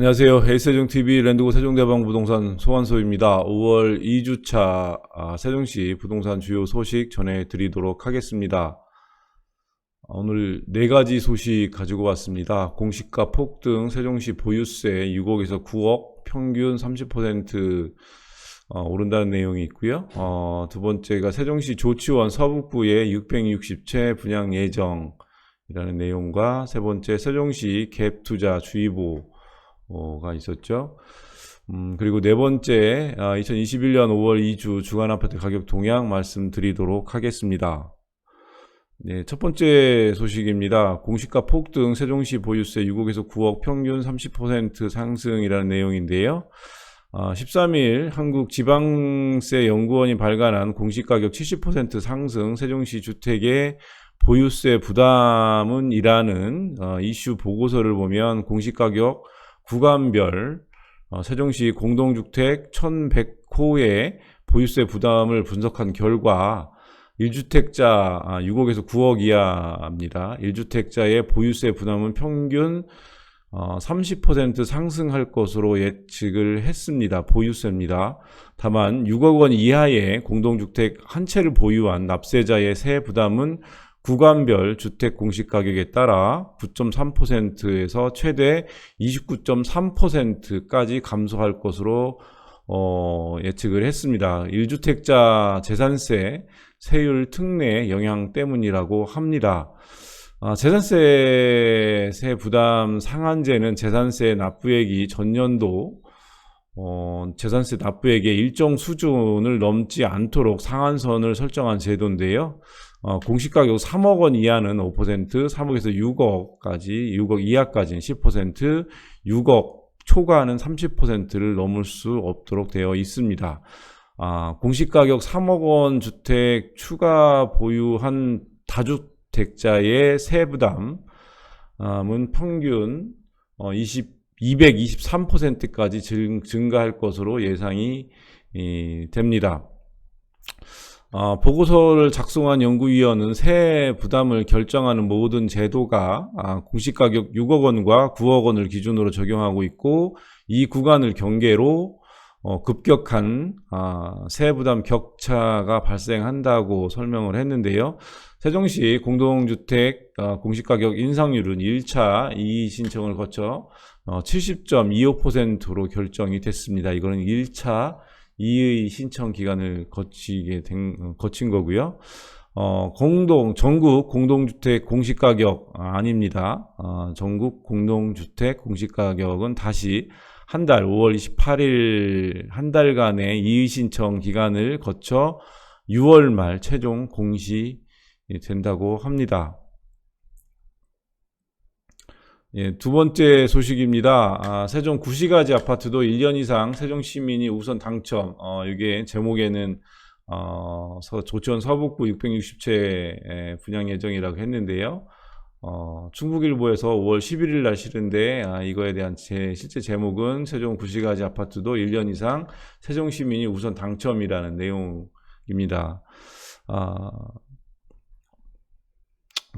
안녕하세요. 헤이세종TV 랜드고 세종대방 부동산 소환소입니다. 5월 2주차 아, 세종시 부동산 주요 소식 전해드리도록 하겠습니다. 오늘 네 가지 소식 가지고 왔습니다. 공시가 폭등, 세종시 보유세 6억에서 9억, 평균 30% 어, 오른다는 내용이 있고요. 어, 두 번째가 세종시 조치원 서북부의 660채 분양 예정이라는 내용과 세 번째 세종시 갭 투자 주의보 가 있었죠. 음, 그리고 네 번째, 아, 2021년 5월 2주 주간 아파트 가격 동향 말씀드리도록 하겠습니다. 네, 첫 번째 소식입니다. 공시가 폭등, 세종시 보유세 6억에서 9억 평균 30% 상승이라는 내용인데요. 아, 13일 한국지방세 연구원이 발간한 공시가격 70% 상승, 세종시 주택의 보유세 부담은 이라는 어, 이슈 보고서를 보면 공시가격 구간별 어, 세종시 공동주택 1100호의 보유세 부담을 분석한 결과 1주택자 6억에서 9억 이하입니다. 1주택자의 보유세 부담은 평균 30% 상승할 것으로 예측을 했습니다. 보유세입니다. 다만 6억 원 이하의 공동주택 한 채를 보유한 납세자의 세 부담은 구간별 주택 공시 가격에 따라 9.3%에서 최대 29.3%까지 감소할 것으로 어, 예측을 했습니다. 1주택자 재산세 세율 특례 영향 때문이라고 합니다. 아, 재산세 세 부담 상한제는 재산세 납부액이 전년도 어, 재산세 납부액의 일정 수준을 넘지 않도록 상한선을 설정한 제도인데요. 어, 공시가격 3억 원 이하는 5%, 3억에서 6억까지, 6억 이하까지는 10%, 6억 초과는 30%를 넘을 수 없도록 되어 있습니다. 아, 공시가격 3억 원 주택 추가 보유한 다주택자의 세부담은 평균 20, 223%까지 증가할 것으로 예상이 됩니다. 어, 보고서를 작성한 연구위원은 세 부담을 결정하는 모든 제도가 아, 공시가격 6억 원과 9억 원을 기준으로 적용하고 있고 이 구간을 경계로 어, 급격한 아, 세부담 격차가 발생한다고 설명을 했는데요. 세종시 공동주택 어, 공시가격 인상률은 1차 이의 신청을 거쳐 어, 70.25%로 결정이 됐습니다. 이거는 1차 이의 신청 기간을 거치게 된, 거친 거고요. 어, 공동, 전국 공동주택 공시가격 아, 아닙니다. 어, 전국 공동주택 공시가격은 다시 한 달, 5월 28일 한 달간의 이의 신청 기간을 거쳐 6월 말 최종 공시 된다고 합니다. 예, 두 번째 소식입니다. 아, 세종 구시가지 아파트도 1년 이상 세종 시민이 우선 당첨. 어, 이게 제목에는 어, 서, 조천 서북부 660채 분양 예정이라고 했는데요. 어, 충북일보에서 5월 11일 날 실은데 아, 이거에 대한 제, 실제 제목은 세종 구시가지 아파트도 1년 이상 세종 시민이 우선 당첨이라는 내용입니다. 아,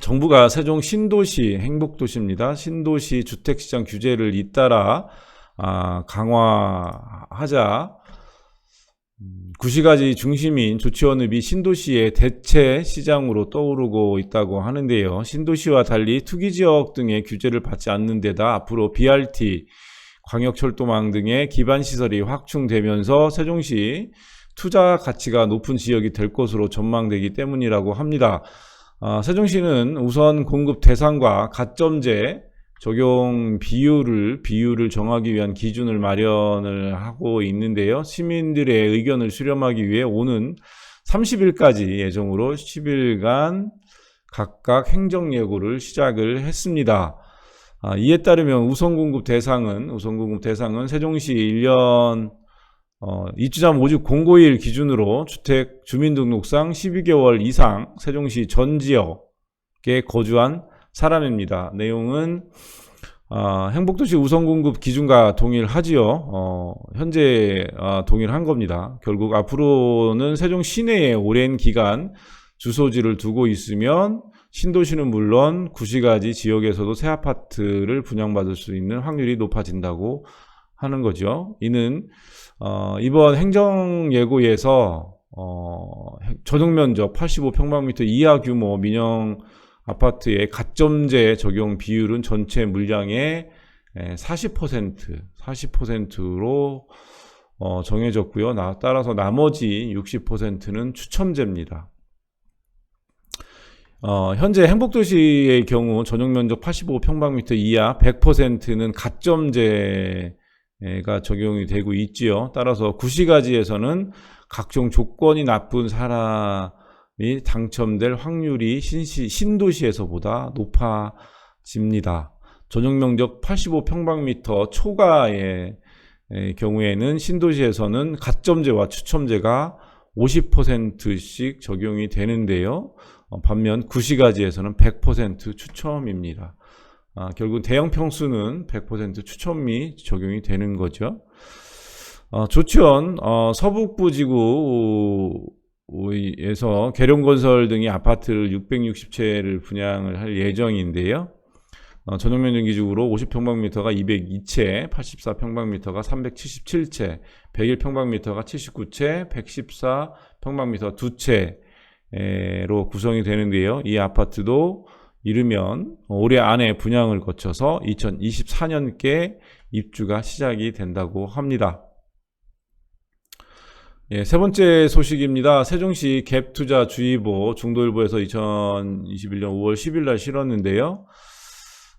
정부가 세종 신도시 행복도시입니다. 신도시 주택시장 규제를 잇따라 아, 강화하자 음, 구시가지 중심인 조치원읍이 신도시의 대체 시장으로 떠오르고 있다고 하는데요. 신도시와 달리 투기지역 등의 규제를 받지 않는 데다 앞으로 BRT, 광역철도망 등의 기반시설이 확충되면서 세종시 투자 가치가 높은 지역이 될 것으로 전망되기 때문이라고 합니다. 어, 세종시는 우선 공급 대상과 가점제 적용 비율을 비율을 정하기 위한 기준을 마련을 하고 있는데요. 시민들의 의견을 수렴하기 위해 오는 30일까지 예정으로 10일간 각각 행정 예고를 시작을 했습니다. 아, 이에 따르면 우선 공급 대상은 우선 공급 대상은 세종시 1년 어, 입주자 모집 공고일 기준으로 주택 주민등록상 12개월 이상 세종시 전 지역에 거주한 사람입니다. 내용은 어, 행복도시 우선공급 기준과 동일하지요. 어, 현재 어, 동일한 겁니다. 결국 앞으로는 세종 시내에 오랜 기간 주소지를 두고 있으면 신도시는 물론 구시가지 지역에서도 새 아파트를 분양받을 수 있는 확률이 높아진다고 하는 거죠. 이는 어, 이번 행정예고에서 어, 전용 면적 85평방미터 이하 규모 민영 아파트의 가점제 적용 비율은 전체 물량의 40% 40%로 어, 정해졌고요. 나, 따라서 나머지 60%는 추첨제입니다. 어, 현재 행복도시의 경우 전용 면적 85평방미터 이하 100%는 가점제 가 적용이 되고 있지요. 따라서 구시가지에서는 각종 조건이 나쁜 사람이 당첨될 확률이 신시, 신도시에서보다 높아집니다. 전용 면적 85평방미터 초과의 경우에는 신도시에서는 가점제와 추첨제가 50%씩 적용이 되는데요. 어, 반면 구시가지에서는 100% 추첨입니다. 아, 결국 대형 평수는 100% 추첨이 적용이 되는 거죠. 어, 조치원 어, 서북부 지구에서 계룡건설 등이 아파트를 660채를 분양을 할 예정인데요. 어, 전용 면적 기준으로 50평방미터가 202채, 84평방미터가 377채, 101평방미터가 79채, 114평방미터 2채로 구성이 되는데요. 이 아파트도 이르면 올해 안에 분양을 거쳐서 2024년께 입주가 시작이 된다고 합니다. 예, 세 번째 소식입니다. 세종시 갭투자 주의보 중도일보에서 2021년 5월 10일 날 실었는데요.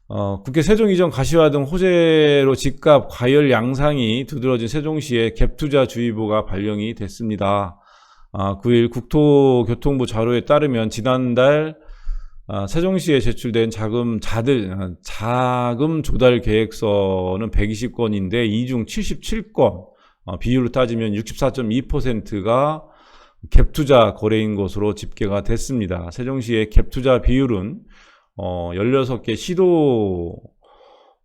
어, 국회 세종 이전 가시화 등 호재로 집값 과열 양상이 두드러진 세종시의 갭투자 주의보가 발령이 됐습니다. 아, 9일 국토교통부 자료에 따르면 지난달 아, 세종시에 제출된 자금 자들 아, 자금 조달 계획서는 120건인데 이 중 77건 어, 비율로 따지면 64.2%가 갭 투자 거래인 것으로 집계가 됐습니다. 세종시의 갭 투자 비율은 어, 16개 시도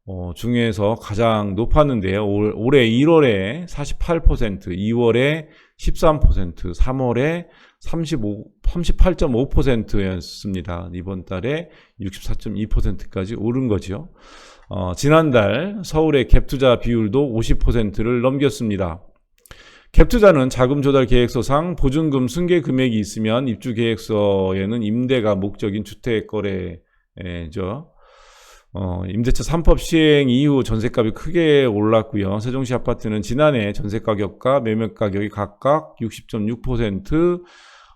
어, 중에서 가장 높았는데요. 올, 올해 1월에 48%, 2월에 13%, 3월에 35, 38.5%였습니다. 이번 달에 64.2%까지 오른 거죠. 어, 지난달 서울의 갭투자 비율도 50%를 넘겼습니다. 갭투자는 자금 조달 계획서상 보증금 승계 금액이 있으면 입주 계획서에는 임대가 목적인 주택 거래 죠. 어, 임대차 3법 시행 이후 전세값이 크게 올랐고요. 세종시 아파트는 지난해 전세 가격과 매매 가격이 각각 60.6%,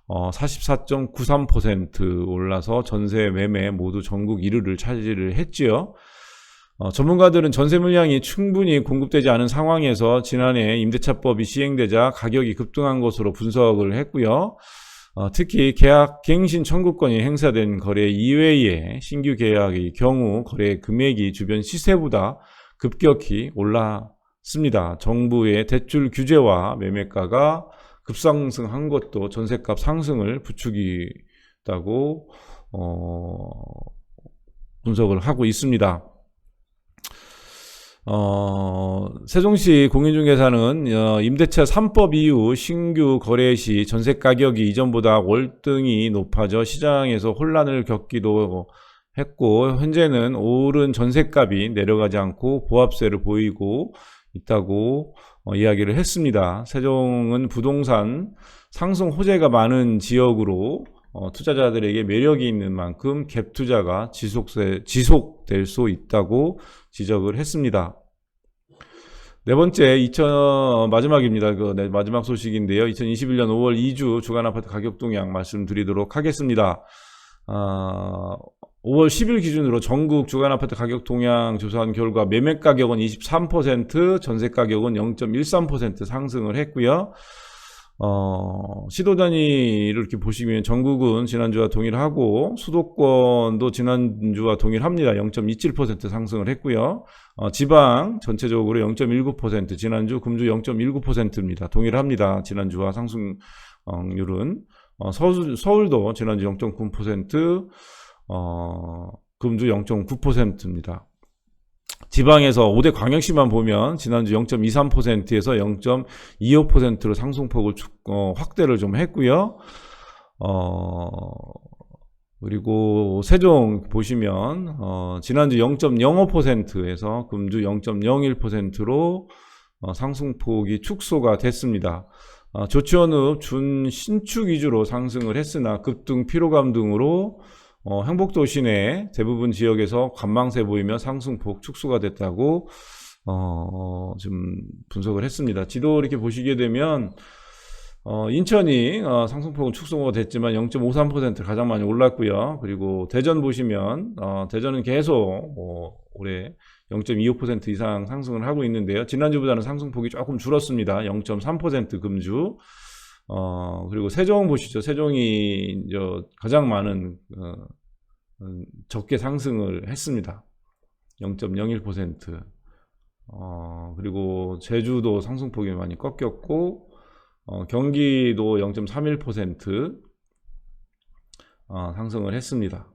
어, 44.93% 올라서 전세 매매 모두 전국 1위를 차지를 했지요. 어, 전문가들은 전세 물량이 충분히 공급되지 않은 상황에서 지난해 임대차법이 시행되자 가격이 급등한 것으로 분석을 했고요. 어, 특히 계약 갱신 청구권이 행사된 거래 이외에 신규 계약의 경우 거래 금액이 주변 시세보다 급격히 올랐습니다. 정부의 대출 규제와 매매가가 급상승한 것도 전세값 상승을 부추기다고 어, 분석을 하고 있습니다. 어, 세종시 공인중개사는 어, 임대차 3법 이후 신규 거래 시 전세 가격이 이전보다 월등히 높아져 시장에서 혼란을 겪기도 했고 현재는 오른 전세값이 내려가지 않고 보합세를 보이고 있다고 어, 이야기를 했습니다. 세종은 부동산 상승 호재가 많은 지역으로 어, 투자자들에게 매력이 있는 만큼 갭 투자가 지속세, 지속될 수 있다고 지적을 했습니다. 네 번째, 2000, 마지막입니다. 그, 네, 마지막 소식인데요. 2021년 5월 2주 주간 아파트 가격 동향 말씀드리도록 하겠습니다. 아, 5월 10일 기준으로 전국 주간 아파트 가격 동향 조사한 결과 매매 가격은 23%, 전세 가격은 0.13% 상승을 했고요. 어, 시도 단위를 이렇게 보시면 전국은 지난주와 동일하고 수도권도 지난주와 동일합니다. 0.27% 상승을 했고요. 어, 지방 전체적으로 0.19% 지난주 금주 0.19%입니다. 동일합니다. 지난주와 상승률은 어, 서울, 서울도 지난주 0.9% 어, 금주 0.9%입니다. 지방에서 5대 광역시만 보면 지난주 0.23%에서 0.25%로 상승폭을 어, 확대를 좀 했고요. 어, 그리고 세종 보시면, 어, 지난주 0.05%에서 금주 0.01%로 어, 상승폭이 축소가 됐습니다. 어, 조치원읍 준 신축 위주로 상승을 했으나 급등 피로감 등으로 어, 행복도 시 내 대부분 지역에서 관망세 보이며 상승폭 축소가 됐다고 어, 좀 분석을 했습니다. 지도 이렇게 보시게 되면 어, 인천이 어, 상승폭은 축소가 됐지만 0.53% 가장 많이 올랐고요. 그리고 대전 보시면 어, 대전은 계속 뭐 올해 0.25% 이상 상승을 하고 있는데요. 지난주보다는 상승폭이 조금 줄었습니다. 0.3% 금주. 어, 그리고 세종 보시죠. 세종이 저 가장 많은 어, 음, 적게 상승을 했습니다. 0.01%. 어, 그리고 제주도 상승폭이 많이 꺾였고 어, 경기도 0.31% 어, 상승을 했습니다.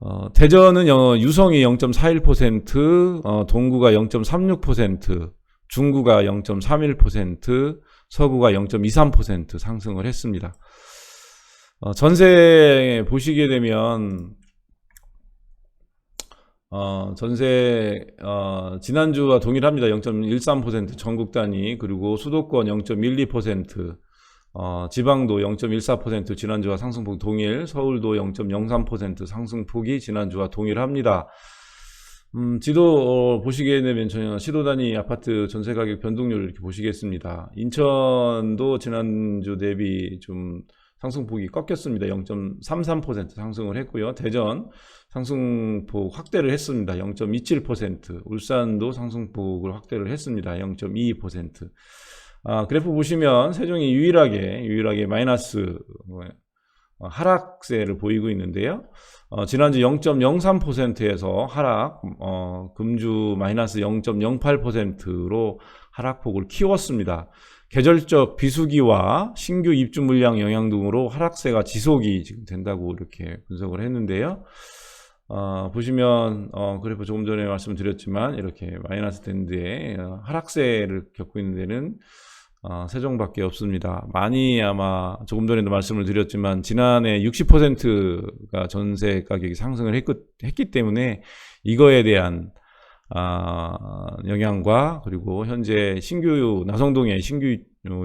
어, 대전은 어, 유성이 0.41%, 어, 동구가 0.36%, 중구가 0.31%, 서구가 0.23% 상승을 했습니다. 어, 전세 보시게 되면 어, 전세 어, 지난주와 동일합니다. 0.13% 전국 단위 그리고 수도권 0.12%, 어, 지방도 0.14% 지난주와 상승폭 동일, 서울도 0.03% 상승폭이 지난주와 동일합니다. 음, 지도 어, 보시게 되면 저희 시도 단위 아파트 전세 가격 변동률을 이렇게 보시겠습니다. 인천도 지난주 대비 좀 상승폭이 꺾였습니다. 0.33% 상승을 했고요. 대전 상승폭 확대를 했습니다. 0.27%. 울산도 상승폭을 확대를 했습니다. 0.22%. 아, 그래프 보시면 세종이 유일하게 유일하게 마이너스 어, 하락세를 보이고 있는데요. 어, 지난주 0.03%에서 하락, 어, 금주 마이너스 0.08%로 하락폭을 키웠습니다. 계절적 비수기와 신규 입주 물량 영향 등으로 하락세가 지속이 지금 된다고 이렇게 분석을 했는데요. 어, 보시면 어, 그래프 조금 전에 말씀드렸지만 이렇게 마이너스 밴드에 어, 하락세를 겪고 있는 데는 어, 세종밖에 없습니다. 많이 아마 조금 전에도 말씀을 드렸지만 지난해 60%가 전세 가격이 상승을 했, 했기 때문에 이거에 대한 아, 영향과 그리고 현재 신규 나성동에 신규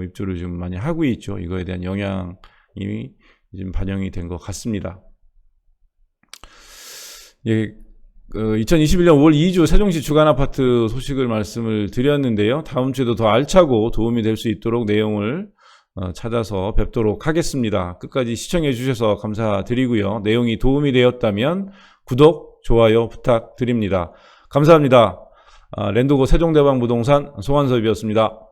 입주를 좀 많이 하고 있죠. 이거에 대한 영향이 지금 반영이 된 것 같습니다. 예, 그 2021년 5월 2주 세종시 주간 아파트 소식을 말씀을 드렸는데요. 다음 주에도 더 알차고 도움이 될 수 있도록 내용을 어, 찾아서 뵙도록 하겠습니다. 끝까지 시청해 주셔서 감사드리고요. 내용이 도움이 되었다면 구독, 좋아요 부탁드립니다. 감사합니다. 아, 랜드고 세종대방 부동산 송환섭이었습니다.